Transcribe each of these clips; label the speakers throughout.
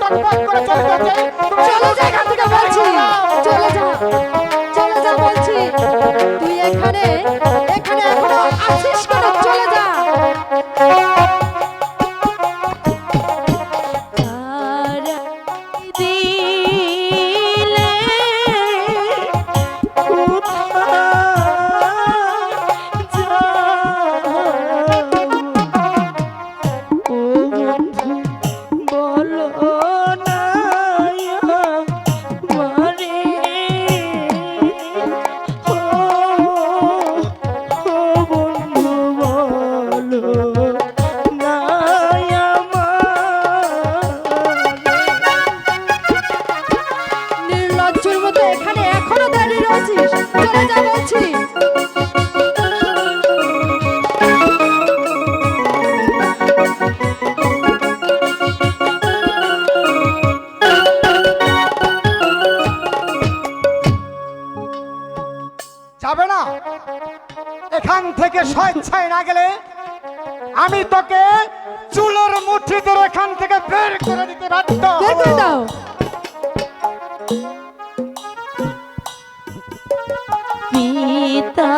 Speaker 1: শরীরে করে চলে যাচ্ছে
Speaker 2: চলে যা এখান থেকে
Speaker 1: স্বেচ্ছায় না গেলে আমি তোকে চুলের মুঠি ধরে এখান থেকে বের করে দিতে বাধ্য।
Speaker 2: দাও।
Speaker 3: পিতা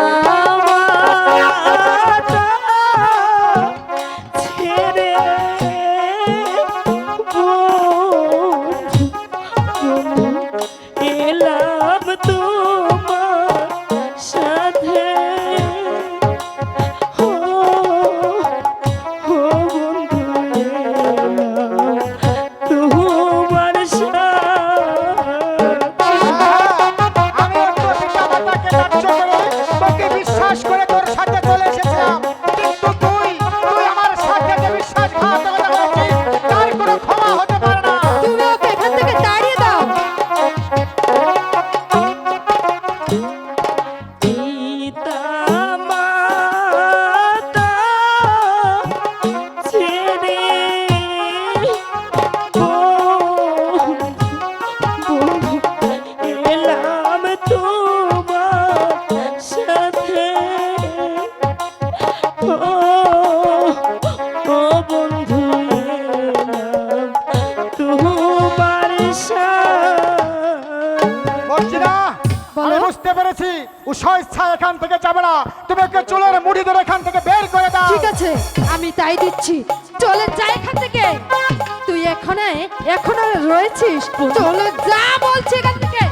Speaker 1: বুঝতে পেরেছি। এখান থেকে যাবে না। চুলের মুড়ি ধরে এখান থেকে বের করে দাও।
Speaker 2: ঠিক আছে, আমি তাই দিচ্ছি। চলে যা এখান থেকে। তুই এখানে, এখনও রয়েছিস। চলে যা বলছি এখান থেকে।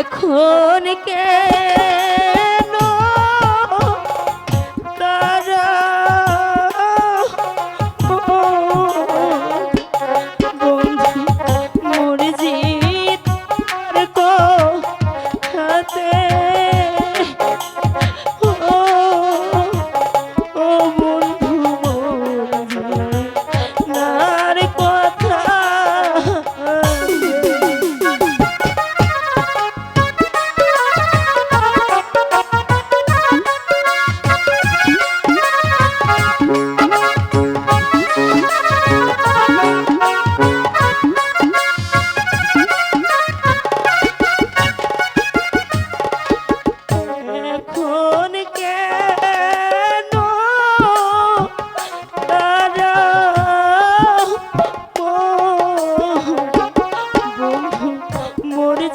Speaker 3: এখন কে Deus.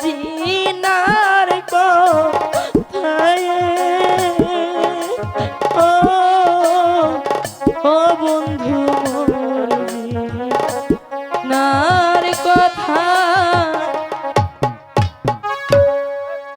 Speaker 3: জিনার কো ও বন্ধু।